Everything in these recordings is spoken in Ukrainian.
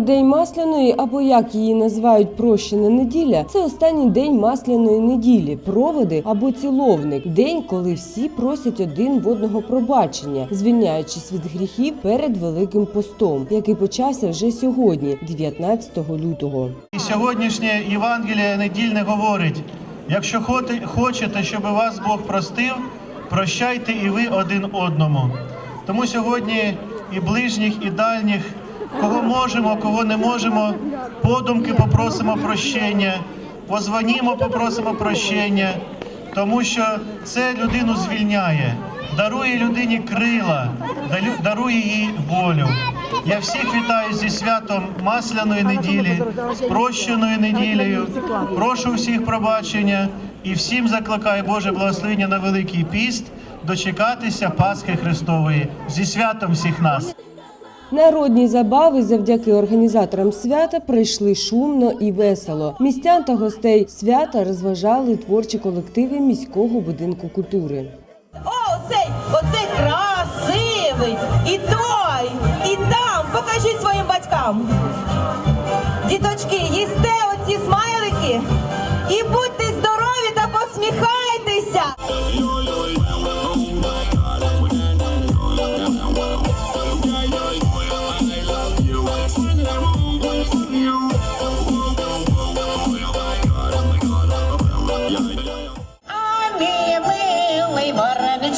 День масляної, або як її називають прощена неділя, це останній день масляної неділі, проводи або ціловник, день, коли всі просять один в одного пробачення, звільняючись від гріхів перед великим постом, який почався вже сьогодні, 19 лютого. Сьогоднішнє Євангеліє недільне говорить: якщо хочете, щоб вас Бог простив, прощайте і ви один одному. Тому сьогодні і ближніх, і дальніх, кого можемо, кого не можемо, подумки попросимо прощення, позвонімо, попросимо прощення, тому що це людину звільняє, дарує людині крила, дарує їй волю. Я всіх вітаю зі святом Масляної неділі, з прощеною неділею. Прошу всіх пробачення і всім закликаю Боже благословення на Великий піст дочекатися Пасхи Христової зі святом всіх нас. Народні забави завдяки організаторам свята пройшли шумно і весело. Містян та гостей свята розважали творчі колективи міського будинку культури. О, оцей, оцей красивий! І той, і там. Покажіть своїм батькам. Діточки, їсте оці смайлики і будьте здорові та посміхайтеся.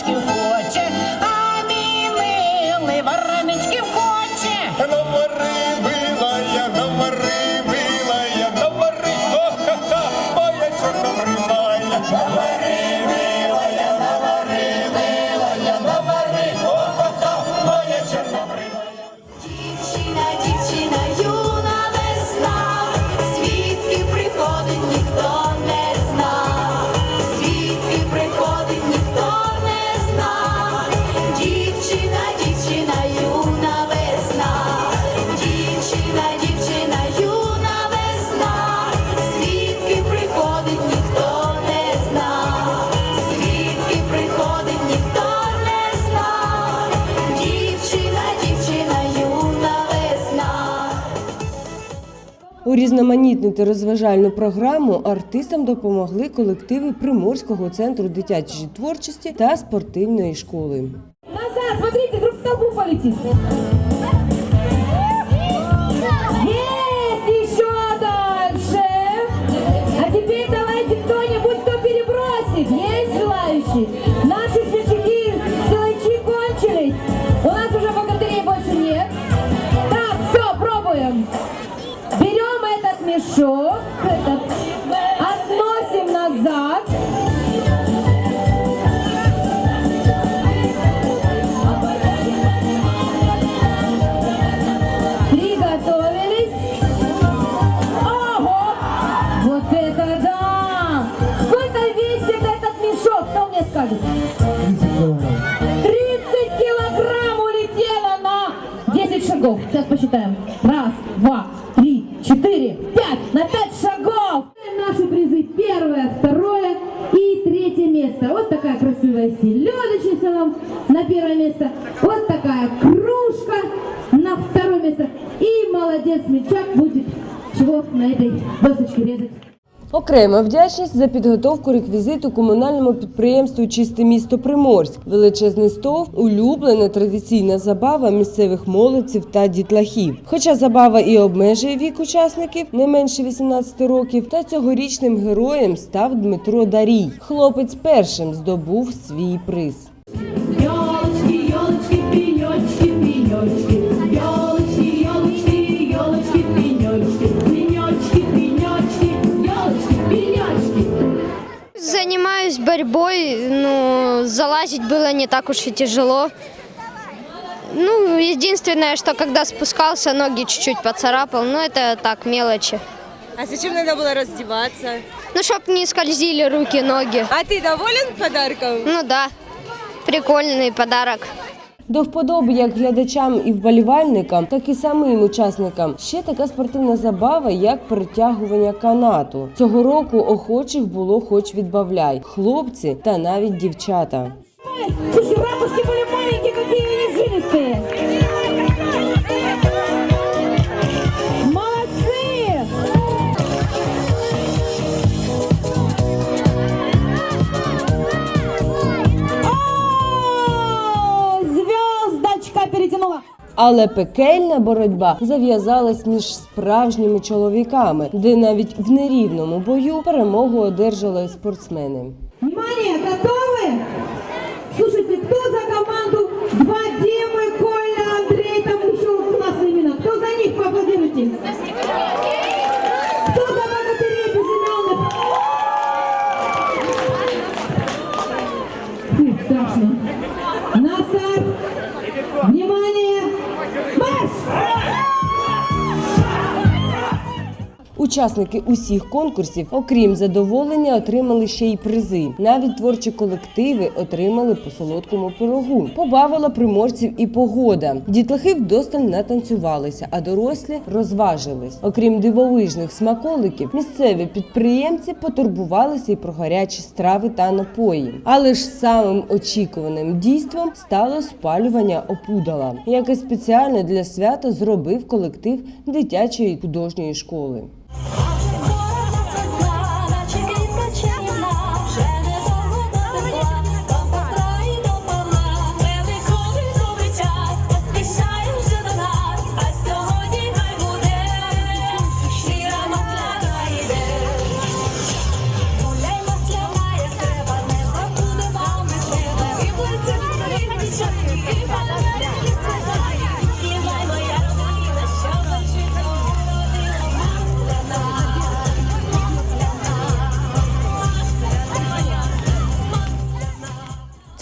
ask you for. Урізноманітнити розважальну програму артистам допомогли колективи Приморського центру дитячої творчості та спортивної школи. Назад, смотрите, вдруг в толпу полетит. Есть еще Сейчас посчитаем. Раз, два, три, четыре, пять. На пять шагов. Наши призы первое, второе и третье место. Вот такая красивая селедочница нам на первое место. Вот такая кружка на второе место. И молодец, мячак будет чего на этой досочке резать. Окрема вдячність за підготовку реквізиту комунальному підприємству Чисте місто Приморськ. Величезний стовп улюблена традиційна забава місцевих молодців та дітлахів. Хоча забава і обмежує вік учасників не менше 18 років, та цьогорічним героєм став Дмитро Дарій. Хлопець першим здобув свій приз. борьбой, ну, залазить было не так уж и тяжело. Ну, единственное, что когда спускался, ноги чуть-чуть поцарапал, но это так, мелочи. А зачем надо было раздеваться? Ну, чтоб не скользили руки, ноги. А ты доволен подарком? Ну да, прикольный подарок. До вподоби як глядачам і вболівальникам, так і самим учасникам. Ще така спортивна забава, як притягування канату. Цього року охочих було хоч відбавляй, хлопці та навіть дівчата. Слушай, ракушки були маленькі, які вони жилистые. Але пекельна боротьба зав'язалась між справжніми чоловіками, де навіть в нерівному бою перемогу одержали спортсмени. Внимание, готовы? Слушайте, кто за команду два Учасники усіх конкурсів, окрім задоволення, отримали ще й призи. Навіть творчі колективи отримали по солодкому пирогу. Побавила приморців і погода. Дітлахи вдосталь натанцювалися, а дорослі розважились. Окрім дивовижних смаколиків, місцеві підприємці потурбувалися і про гарячі страви та напої. Але ж самим очікуваним дійством стало спалювання опудала, яке спеціально для свята зробив колектив дитячої художньої школи. Oh.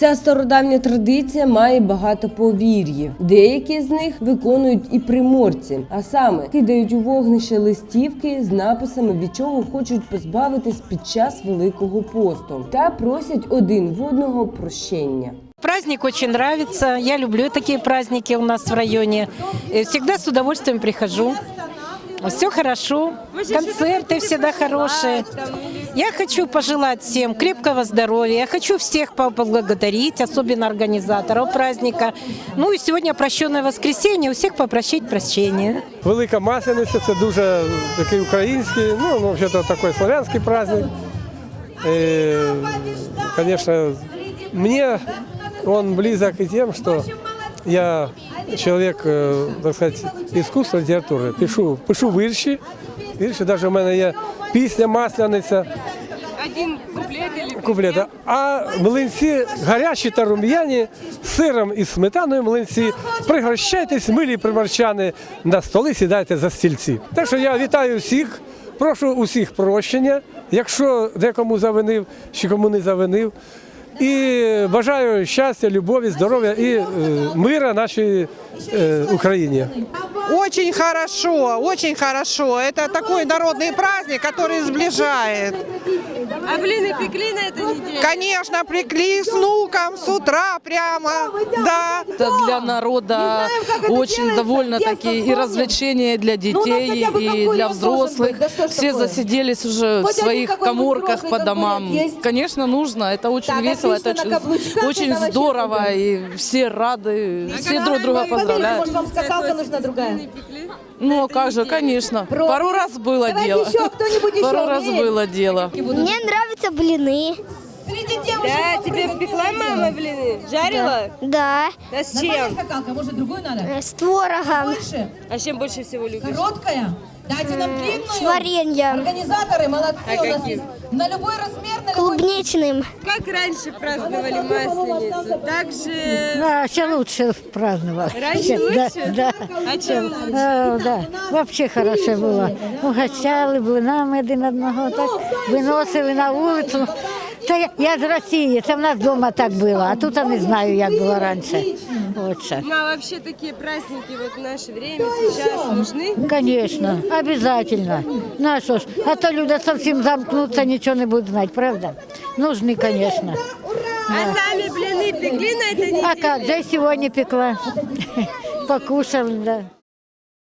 Ця стародавня традиція має багато повір'їв. Деякі з них виконують і приморці, а саме кидають у вогнище листівки з написами, від чого хочуть позбавитись під час великого посту, та просять один в одного прощення. Праздник очень нравится. Я люблю такие праздники у нас в районе. Э, Всегда с удовольствием прихожу. Все хорошо. Концерты всегда хорошие. Я хочу пожелать всем крепкого здоровья. Я хочу всех поблагодарить, особенно организаторов праздника. Ну и сегодня прощенное воскресенье. У всех попросить прощения. Велика Маслениця це дуже такий український, ну, ну взагалі такий славянський праздник. Э, конечно, мне он близок и тем, что я человек, э, так сказать, искусства, літератури. Пишу, пишу вірші. Вірші, навіть у мене є пісня Масляниця. Один куплет или куплета. А млинці гарячі та рум'яні, з сиром і сметаною млинці. Пригощайтесь, милі приморчани, на столи сідайте за стільці. Так що я вітаю всіх, прошу усіх прощення, якщо декому завинив чи кому не завинив. І бажаю щастя, любові, здоров'я і е, мира нашій е, Україні. Очень хорошо, очень хорошо. Это такой народный праздник, который сближает. А блины пекли на этой неделе? Конечно, прикли с внуком с утра прямо. Да. Это для народа очень довольно-таки и развлечения для детей, и для взрослых. Все засиделись уже в своих коморках по домам. Конечно, нужно. Это очень весело, это очень, очень здорово, и все рады, все друг друга поздравляют. вам скакалка нужна другая? Блины пекли? Ну, как же, конечно. Пару раз было Давайте дело. еще, кто-нибудь еще Пару раз умеет? было дело. Мне нравятся блины. Среди девушек Да, тебе пекла мама блины? Жарила? Да, Да с чем? скакалка, может другую надо? э, с творогом, Больше? А с чем больше всего любишь? Короткая? Дайте нам с длинную. вареньем, Организаторы молодцы А у нас. каким? На любой размер, на любой клубничным. Как раньше праздновали Масленицу? Так же... Да, все лучше праздновал. Раньше лучше? Да. А чем лучше? да. Вообще хороше було. Угощали блинами один одного, так виносили на вулицю. Та я, я з Росії, це в нас вдома так було, а тут я не знаю, як було раніше. От що. Ну а вообще такие праздники вот в наше время сейчас нужны? Конечно, обязательно. На що ж, а то люди зовсім замкнуться, нічого не будуть знати, правда? Нужны, конечно. А сами блины пекли на этой неделе? А как, же сегодня пекла. Покушали, да.